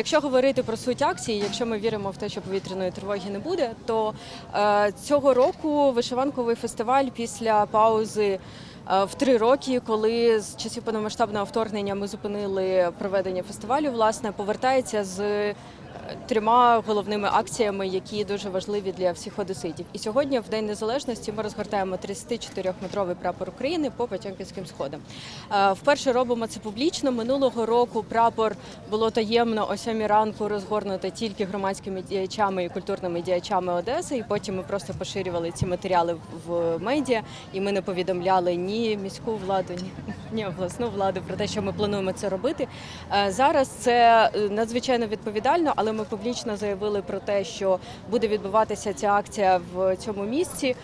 Якщо говорити про суть акції, якщо ми віримо в те, що повітряної тривоги не буде, то е, цього року вишиванковий фестиваль після паузи. е, В три роки, коли з часів повномасштабного вторгнення ми зупинили проведення фестивалю, власне повертається з трьома головними акціями, які дуже важливі для всіх одеситів. І сьогодні, в День Незалежності, ми розгортаємо 34-метровий прапор України по Потьомкінським сходам. Е, Вперше робимо це публічно. Минулого року прапор було таємно о 7 ранку розгорнуто тільки громадськими діячами і культурними діячами Одеси. І потім ми просто поширювали ці матеріали в медіа, і ми не повідомляли ні міську владу, ні, ні обласну владу про те, що ми плануємо це робити. Е, Зараз це е, надзвичайно відповідально, але ми публічно заявили про те, що буде відбуватися ця акція в цьому місці.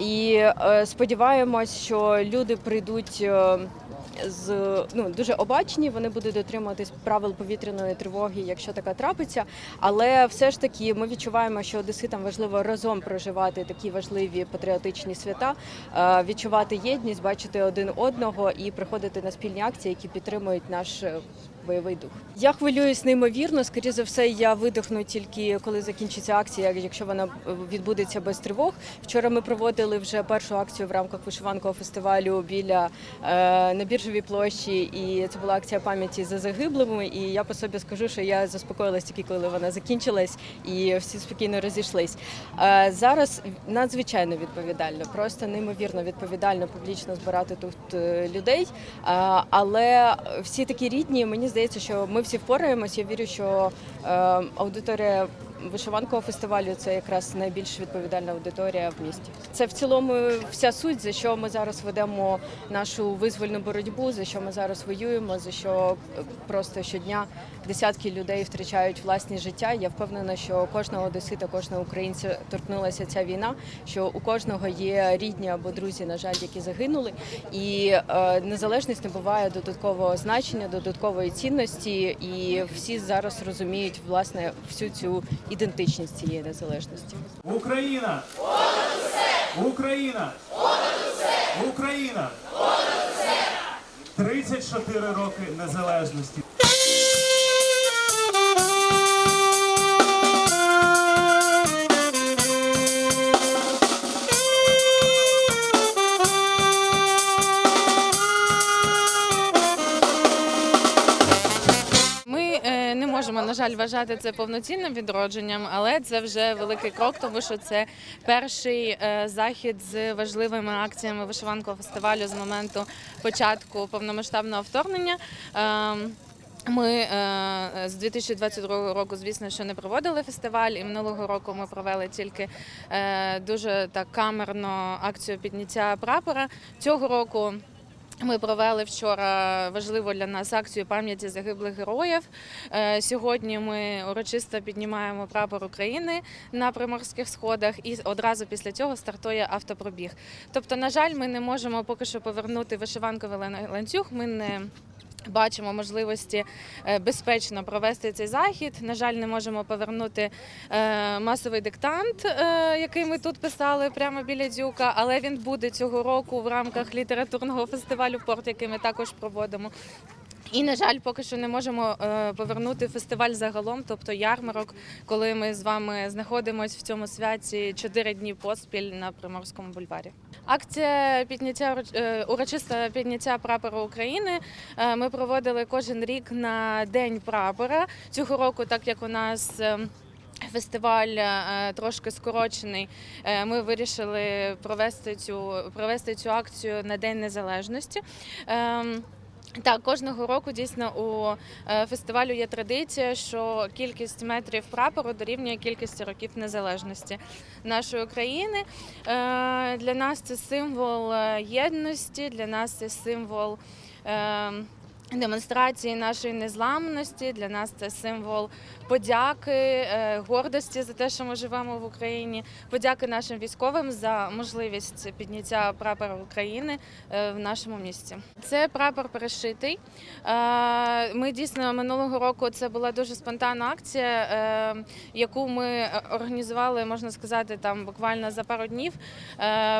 І е, сподіваємось, що люди прийдуть е, з ну дуже обачні. Вони будуть дотримуватись правил повітряної тривоги, якщо така трапиться. Але все ж таки ми відчуваємо, що одеситам важливо разом проживати такі важливі патріотичні свята, е, відчувати єдність, бачити один одного і приходити на спільні акції, які підтримують наш. Бойовий дух. Я хвилююсь неймовірно. Скоріше за все, я видихну тільки коли закінчиться акція, якщо вона е, відбудеться без тривог. Вчора ми проводили вже першу акцію в рамках вишиванкового фестивалю біля е, на біржовій площі, і це була акція пам'яті за загиблими. І я по собі скажу, що я заспокоїлась тільки коли вона закінчилась, і всі спокійно розійшлись. Е, зараз надзвичайно відповідально, просто неймовірно відповідально публічно збирати тут е, людей. Е, але всі такі рідні, мені здається, що ми всі впораємось. Я вірю, що е, аудиторія вишиванкового фестивалю це якраз найбільш відповідальна аудиторія в місті. Це в цілому вся суть, за що ми зараз ведемо нашу визвольну боротьбу, за що ми зараз воюємо, за що е, просто щодня десятки людей втрачають власні життя. Я впевнена, що кожного одесита, кожного українця торкнулася ця війна, що у кожного є рідні або друзі, на жаль, які загинули. І е, незалежність набуває додаткового значення, додаткової цінності, і всі зараз розуміють власне всю цю ідентичність цієї незалежності. Україна! Україна! Україна! 34 роки незалежності. Жаль, вважати це повноцінним відродженням, але це вже великий крок, тому що це перший е, захід з важливими акціями вишиванкового фестивалю з моменту початку повномасштабного вторгнення. Ем, Ми е, з 2022 року, звісно, що не проводили фестиваль, і минулого року ми провели тільки е, дуже так камерно акцію підняття прапора. Цього року ми провели вчора важливу для нас акцію пам'яті загиблих героїв. Е, Сьогодні ми урочисто піднімаємо прапор України на приморських сходах, і одразу після цього стартує автопробіг. Тобто, на жаль, ми не можемо поки що повернути вишиванковий ланцюг. Ми не Бачимо можливості е, безпечно провести цей захід. На жаль, не можемо повернути е, масовий диктант, е, який ми тут писали прямо біля дюка, але він буде цього року в рамках літературного фестивалю Порт, який ми також проводимо. І, на жаль, поки що не можемо е, повернути фестиваль загалом, тобто ярмарок, коли ми з вами знаходимося в цьому святі чотири дні поспіль на Приморському бульварі. Акція підняття е, урочисте підняття прапору України. е, Ми проводили кожен рік на день прапора. Цього року, так як у нас. Фестиваль трошки скорочений. Ми вирішили провести цю провести цю акцію на День Незалежності. Ем, так, кожного року дійсно у е, фестивалю є традиція, що кількість метрів прапору дорівнює кількості років незалежності нашої країни. Е, Для нас це символ е, єдності, для нас це символ. Демонстрації нашої незламності для нас це символ подяки, е, гордості за те, що ми живемо в Україні. Подяки нашим військовим за можливість підняття прапора України е, в нашому місті. Це прапор перешитий. Е, Ми дійсно минулого року це була дуже спонтанна акція, яку ми організували, можна сказати, там буквально за пару днів,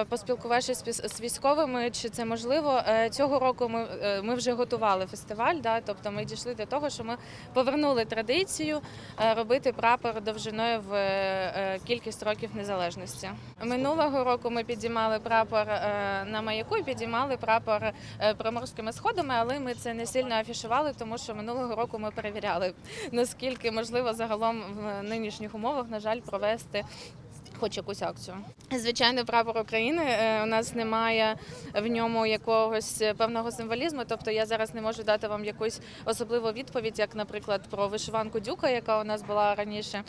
поспілкувавшись з військовими, чи це можливо. Цього року ми, ми вже готували фестиваль фестиваль. Да, тобто ми дійшли до того, що ми повернули традицію е, робити прапор довжиною в е, кількість років незалежності. Минулого року ми підіймали прапор е, на маяку і підіймали прапор е, приморськими сходами, але ми це не сильно афішували, тому що минулого року ми перевіряли, наскільки можливо загалом в нинішніх умовах, на жаль, провести. Хоч якусь акцію. Звичайно, прапор України е, у нас немає в ньому якогось певного символізму. Тобто я зараз не можу дати вам якусь особливу відповідь, як, наприклад, про вишиванку дюка, яка у нас була раніше.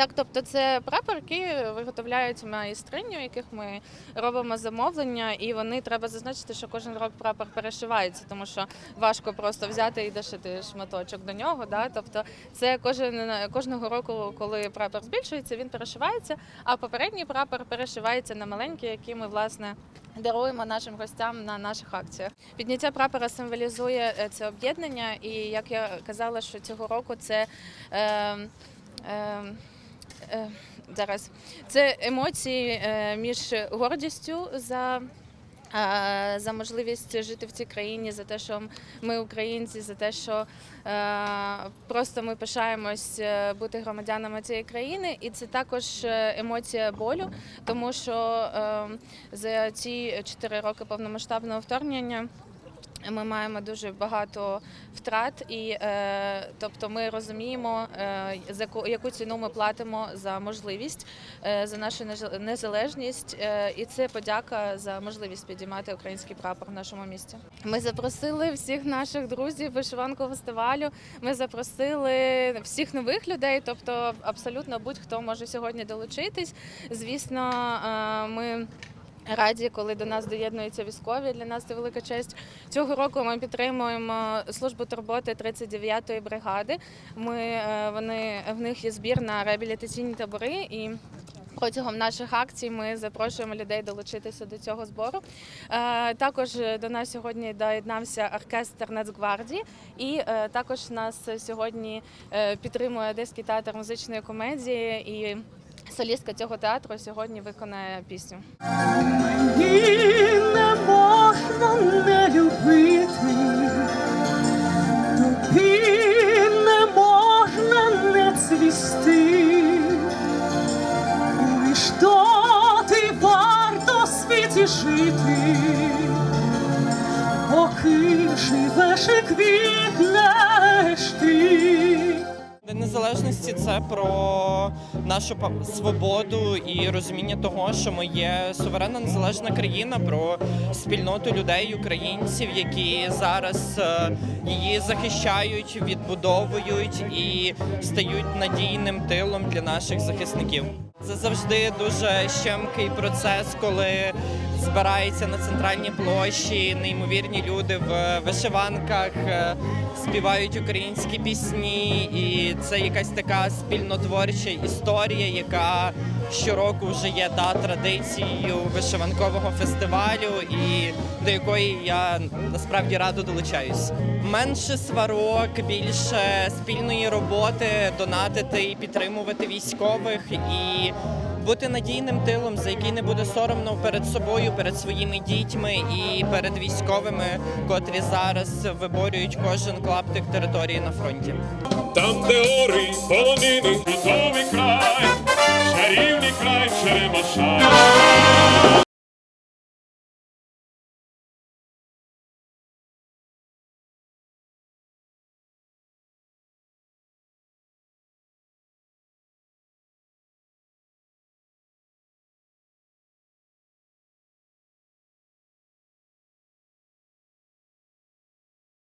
Так, тобто це прапор, який виготовляють майстрині, у яких ми робимо замовлення, і вони треба зазначити, що кожен рок прапор перешивається, тому що важко просто взяти і дошити шматочок до нього. Да? Тобто це кожен кожного року, коли прапор збільшується, він перешивається, а попередній прапор перешивається на маленький, який ми власне. Даруємо нашим гостям на наших акціях. Підняття прапора символізує е, це об'єднання, і як я казала, що цього року це е, е, зараз це емоції е, між гордістю за. е, За можливість жити в цій країні, за те, що ми українці, за те, що е, просто ми пишаємось е, бути громадянами цієї країни, і це також е, емоція болю, тому що е, за ці чотири роки повномасштабного вторгнення. Ми маємо дуже багато втрат, і е, тобто ми розуміємо, е, яку- ціну ми платимо за можливість, е, за нашу незалежність, і це подяка за можливість підіймати український прапор в нашому місті. Ми запросили всіх наших друзів вишиванку фестивалю. Ми запросили всіх нових людей, тобто абсолютно будь-хто може сьогодні долучитись. Звісно, ми. Раді, коли до нас доєднуються військові. Для нас це велика честь. Цього року ми підтримуємо службу турботи 39-ї бригади. Ми е, вони в них є збір на реабілітаційні табори і. Протягом наших акцій ми запрошуємо людей долучитися до цього збору. Е, Також до нас сьогодні доєднався оркестр Нацгвардії, і е, також нас сьогодні підтримує Одеський театр музичної комедії. І солістка цього театру сьогодні виконає пісню. Мені не можна не любити, тобі не можна не цвісти, лиш ти варто світі жити, поки живеш і квітнеш ти. День незалежності це про нашу свободу і розуміння того, що ми є суверенна незалежна країна, про спільноту людей, українців, які зараз е, її захищають, відбудовують і стають надійним тилом для наших захисників. Це завжди дуже щемкий процес, коли збираються на центральній площі неймовірні люди в вишиванках, е, співають українські пісні, і це якась така спільнотворча історія, яка щороку вже є да, традицією вишиванкового фестивалю, і до якої я насправді радо долучаюсь. Менше сварок, більше спільної роботи, донатити і підтримувати військових і бути надійним тилом, за який не буде соромно перед собою, перед своїми дітьми і перед військовими, котрі зараз виборюють кожен клаптик території на фронті. Там, де ори, полонини, чудовий край, чарівний край Черемоша.